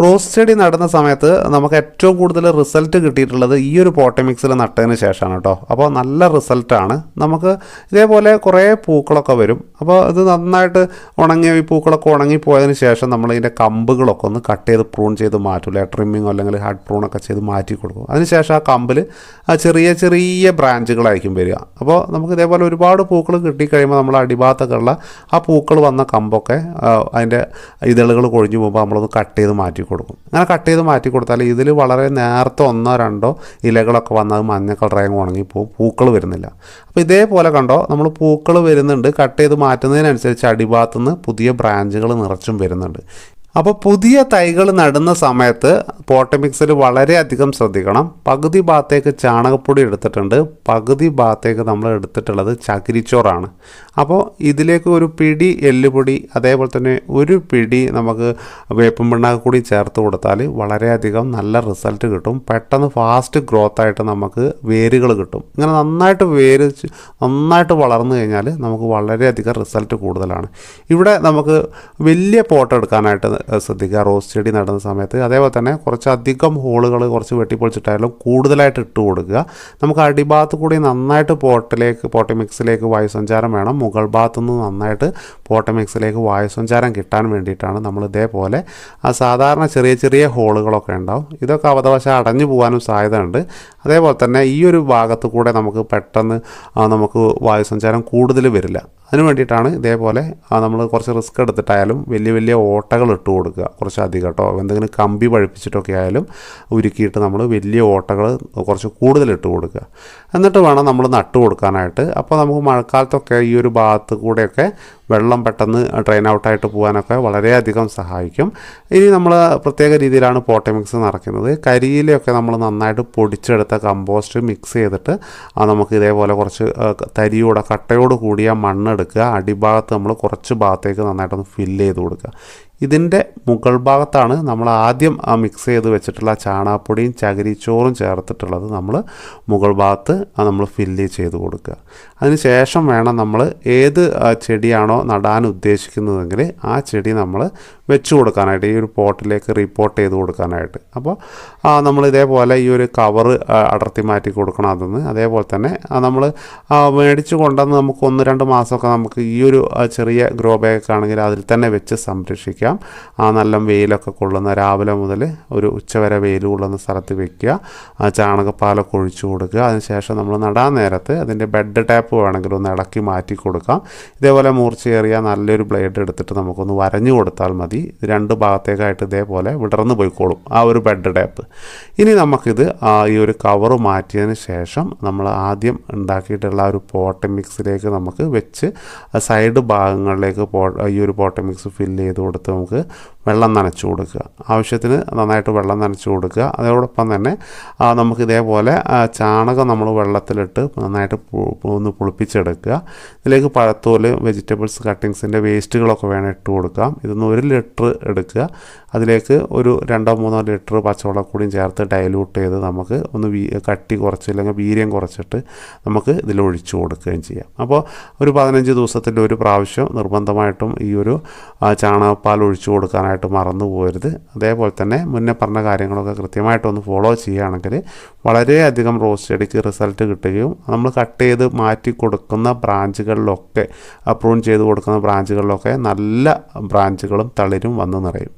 Rose ചെടി നടുന്ന സമയത്ത് നമുക്ക് ഏറ്റവും കൂടുതൽ റിസൾട്ട് കിട്ടിയിട്ടുള്ളത് ഈ ഒരു പോട്ടമിക്സിൽ നട്ടതിന് ശേഷമാണ് കേട്ടോ അപ്പോൾ നല്ല റിസൾട്ടാണ് നമുക്ക് ഇതേപോലെ കുറേ പൂക്കളൊക്കെ വരും. അപ്പോൾ ഇത് നന്നായിട്ട് ഉണങ്ങിയ ഈ പൂക്കളൊക്കെ ഉണങ്ങിപ്പോയതിന് ശേഷം നമ്മൾ ഇതിന്റെ കമ്പുകളൊക്കെ ഒന്ന് കട്ട് ചെയ്ത് പ്രൂൺ ചെയ്ത് മാറ്റില്ല ട്രിമ്മിങ്ങോ അല്ലെങ്കിൽ ഹാർഡ് പ്രൂണൊക്കെ ചെയ്ത് മാറ്റി കൊടുക്കും. അതിനുശേഷം ആ കമ്പിൽ ആ ചെറിയ ചെറിയ ബ്രാഞ്ചുകളായിരിക്കും വരിക. അപ്പോൾ നമുക്ക് ഇതേപോലെ ഒരുപാട് പൂക്കൾ കിട്ടിക്കഴിയുമ്പോൾ നമ്മൾ അടിഭാഗത്തൊക്കെ ഉള്ള ആ പൂക്കൾ വന്ന കമ്പൊക്കെ അതിന്റെ ഇതളുകൾ കൊഴിഞ്ഞു പോകുമ്പോൾ നമ്മളൊന്ന് കട്ട് ചെയ്ത് മാറ്റി കൊടുക്കും. അങ്ങനെ കട്ട് ചെയ്ത് മാറ്റി കൊടുത്താൽ ഇതിൽ വളരെ നേരത്തെ ഒന്നോ രണ്ടോ ഇലകളൊക്കെ വന്നത് മഞ്ഞ കളറായി ഉണങ്ങിപ്പോവും. പൂക്കൾ വരുന്നില്ല. അപ്പോൾ ഇതേപോലെ കണ്ടോ നമ്മൾ പൂക്കൾ വരുന്നുണ്ട് കട്ട് ചെയ്ത് മാറ്റുന്നതിനനുസരിച്ച് അടിഭാഗത്തുനിന്ന് പുതിയ ബ്രാഞ്ചുകൾ നിറച്ചും വരുന്നുണ്ട്. അപ്പോൾ പുതിയ തൈകൾ നടുന്ന സമയത്ത് പോട്ടമിക്സിൽ വളരെയധികം ശ്രദ്ധിക്കണം. പകുതി ഭാഗത്തേക്ക് ചാണകപ്പൊടി എടുത്തിട്ടുണ്ട്. പകുതി ഭാഗത്തേക്ക് നമ്മൾ എടുത്തിട്ടുള്ളത് ചകിരിച്ചോറാണ്. അപ്പോൾ ഇതിലേക്ക് ഒരു പിടി എല്ലുപൊടി അതേപോലെ തന്നെ ഒരു പിടി നമുക്ക് വേപ്പും പിണ്ണാക്ക് കൂടി ചേർത്ത് കൊടുത്താൽ വളരെയധികം നല്ല റിസൾട്ട് കിട്ടും. പെട്ടെന്ന് ഫാസ്റ്റ് ഗ്രോത്ത് ആയിട്ട് നമുക്ക് വേരുകൾ കിട്ടും. ഇങ്ങനെ നന്നായിട്ട് വേര് നന്നായിട്ട് വളർന്നു കഴിഞ്ഞാൽ നമുക്ക് വളരെയധികം റിസൾട്ട് കൂടുതലാണ്. ഇവിടെ നമുക്ക് വലിയ പോട്ട് എടുക്കാനായിട്ട് ശ്രദ്ധിക്കുക. റോസ് ചെടി നടുന്ന സമയത്ത് അതേപോലെ തന്നെ കുറച്ചധികം ഹോളുകൾ കുറച്ച് വെട്ടിപ്പൊളിച്ചിട്ടായാലും കൂടുതലായിട്ട് ഇട്ട് കൊടുക്കുക. നമുക്ക് അടിഭാഗത്ത് കൂടി നന്നായിട്ട് പോട്ടിലേക്ക് പോട്ട് മിക്സിലേക്ക് വായുസഞ്ചാരം വേണം. മുകൾ ഭാഗത്തു നിന്ന് നന്നായിട്ട് പോട്ടി മിക്സിലേക്ക് വായുസഞ്ചാരം കിട്ടാൻ വേണ്ടിയിട്ടാണ് നമ്മൾ ഇതേപോലെ ആ സാധാരണ ചെറിയ ചെറിയ ഹോളുകളൊക്കെ ഉണ്ടാവും. ഇതൊക്കെ അവധവശ അടഞ്ഞു പോകാനും സാധ്യത ഉണ്ട് അതേപോലെ തന്നെ ഈ ഒരു ഭാഗത്ത് കൂടെ നമുക്ക് പെട്ടെന്ന് നമുക്ക് വായുസഞ്ചാരം കൂടുതൽ വരില്ല. അതിന് വേണ്ടിയിട്ടാണ് ഇതേപോലെ നമ്മൾ കുറച്ച് റിസ്ക് എടുത്തിട്ടായാലും വലിയ വലിയ ഓട്ടകൾ ഇട്ട് കൊടുക്കുക. കുറച്ച് അധികം കേട്ടോ. എന്തെങ്കിലും കമ്പി പഴിപ്പിച്ചിട്ടൊക്കെ ആയാലും ഉരുക്കിയിട്ട് നമ്മൾ വലിയ ഓട്ടകൾ കുറച്ച് കൂടുതൽ ഇട്ട് കൊടുക്കുക. എന്നിട്ട് വേണം നമ്മൾ നട്ട് കൊടുക്കാനായിട്ട്. അപ്പോൾ നമുക്ക് മഴക്കാലത്തൊക്കെ ഈ ഒരു ഭാഗത്ത് കൂടെയൊക്കെ വെള്ളം പെട്ടെന്ന് ഡ്രെയിൻ ഔട്ടായിട്ട് പോകാനൊക്കെ വളരെയധികം സഹായിക്കും. ഇനി നമ്മൾ പ്രത്യേക രീതിയിലാണ് പോട്ടമിക്സ് നിറയ്ക്കുന്നത് കരിയിലൊക്കെ നമ്മൾ നന്നായിട്ട് പൊടിച്ചെടുത്ത കമ്പോസ്റ്റ് മിക്സ് ചെയ്തിട്ട് നമുക്ക് ഇതേപോലെ കുറച്ച് തരിയോടെ കട്ടയോട് കൂടിയ മണ്ണെടുക്കുക. അടിഭാഗത്ത് നമ്മൾ കുറച്ച് ഭാഗത്തേക്ക് നന്നായിട്ടൊന്ന് ഫില്ല് ചെയ്ത് കൊടുക്കുക. ഇതിന്റെ മുകൾ ഭാഗത്താണ് നമ്മൾ ആദ്യം മിക്സ് ചെയ്ത് വെച്ചിട്ടുള്ള ചാണകപ്പൊടിയും ചകിരിച്ചോറും ചേർത്തിട്ടുള്ളത് നമ്മൾ മുകൾ ഭാഗത്ത് നമ്മൾ ഫില്ല് ചെയ്ത് കൊടുക്കുക. അതിന് ശേഷം വേണം നമ്മൾ ഏത് ചെടിയാണോ നടാൻ ഉദ്ദേശിക്കുന്നതെങ്കിൽ ആ ചെടി നമ്മൾ വെച്ച് കൊടുക്കാനായിട്ട് ഈ ഒരു പോട്ടിലേക്ക് റിപ്പോർട്ട് ചെയ്ത് കൊടുക്കാനായിട്ട്. അപ്പോൾ നമ്മൾ ഇതേപോലെ ഈ ഒരു കവറ് അടർത്തി മാറ്റി കൊടുക്കണം അതെന്ന്. അതേപോലെ തന്നെ നമ്മൾ മേടിച്ച് കൊണ്ടുവന്ന് നമുക്ക് ഒന്ന് രണ്ട് മാസമൊക്കെ നമുക്ക് ഈ ഒരു ചെറിയ ഗ്രോ ബാഗൊക്കെ ആണെങ്കിൽ അതിൽ തന്നെ വെച്ച് സംരക്ഷിക്കാം. ആ നല്ല വെയിലൊക്കെ കൊള്ളുന്ന രാവിലെ മുതൽ ഒരു ഉച്ചവരെ വെയിൽ കൊള്ളുന്ന സ്ഥലത്ത് വെക്കുക. ആ ചാണകപ്പാലൊക്കെ ഒഴിച്ചു കൊടുക്കുക. അതിനുശേഷം നമ്മൾ നടാൻ നേരത്ത് അതിന്റെ ബെഡ് ടാപ്പ് വേണമെങ്കിൽ ഒന്ന് ഇളക്കി മാറ്റി കൊടുക്കാം. ഇതേപോലെ മൂർച്ചയേറിയ നല്ലൊരു ബ്ലേഡ് എടുത്തിട്ട് നമുക്കൊന്ന് വരഞ്ഞു കൊടുത്താൽ മതി. രണ്ട് ഭാഗത്തേക്കായിട്ട് ഇതേപോലെ വിടർന്നു പോയിക്കോളും. ആ ഒരു ബെഡ് ടാപ്പ്. ഇനി നമുക്കിത് ഈ ഒരു കവറ് മാറ്റിയതിന് ശേഷം നമ്മൾ ആദ്യം ഉണ്ടാക്കിയിട്ടുള്ള ഒരു പോട്ട മിക്സിലേക്ക് നമുക്ക് വെച്ച് സൈഡ് ഭാഗങ്ങളിലേക്ക് ഈ ഒരു പോട്ട മിക്സ് ഫില്ല് ചെയ്ത് കൊടുത്ത് നമുക്ക് വെള്ളം നനച്ചു കൊടുക്കുക. ആവശ്യത്തിന് നന്നായിട്ട് വെള്ളം നനച്ചു കൊടുക്കുക. അതോടൊപ്പം തന്നെ നമുക്ക് ഇതേപോലെ ചാണകം നമ്മൾ വെള്ളത്തിലിട്ട് നന്നായിട്ട് ഒന്ന് പുളിപ്പിച്ചെടുക്കുക. ഇതിലേക്ക് പഴത്തോൽ വെജിറ്റബിൾസ് കട്ടിങ്സിന്റെ വേസ്റ്റുകളൊക്കെ വേണം ഇട്ട് കൊടുക്കാം. ഇതൊന്ന് ഒരു ലിറ്റർ എടുക്കുക. അതിലേക്ക് ഒരു രണ്ടോ മൂന്നോ ലിറ്റർ പച്ചവെള്ളം കൂടിയും ചേർത്ത് ഡൈലൂട്ട് ചെയ്ത് നമുക്ക് ഒന്ന് കട്ടി കുറച്ച് അല്ലെങ്കിൽ വീര്യം കുറച്ചിട്ട് നമുക്ക് ഇതിൽ ഒഴിച്ചു കൊടുക്കുകയും ചെയ്യാം. അപ്പോൾ ഒരു പതിനഞ്ച് ദിവസത്തിന്റെ ഒരു പ്രാവശ്യം നിർബന്ധമായിട്ടും ഈ ഒരു ചാണകപ്പാൽ ഒഴിച്ചു കൊടുക്കാനായിട്ട് മറന്നു പോകരുത് അതേപോലെ തന്നെ മുന്നേ പറഞ്ഞ കാര്യങ്ങളൊക്കെ കൃത്യമായിട്ടൊന്ന് ഫോളോ ചെയ്യുകയാണെങ്കിൽ വളരെയധികം റോസ് ചെടിക്ക് റിസൾട്ട് കിട്ടുകയും നമ്മൾ കട്ട് ചെയ്ത് മാറ്റി കൊടുക്കുന്ന ബ്രാഞ്ചുകളിലൊക്കെ പ്രൂൺ ചെയ്ത് കൊടുക്കുന്ന ബ്രാഞ്ചുകളിലൊക്കെ നല്ല ബ്രാഞ്ചുകളും തളിരും വന്ന് നിറയും.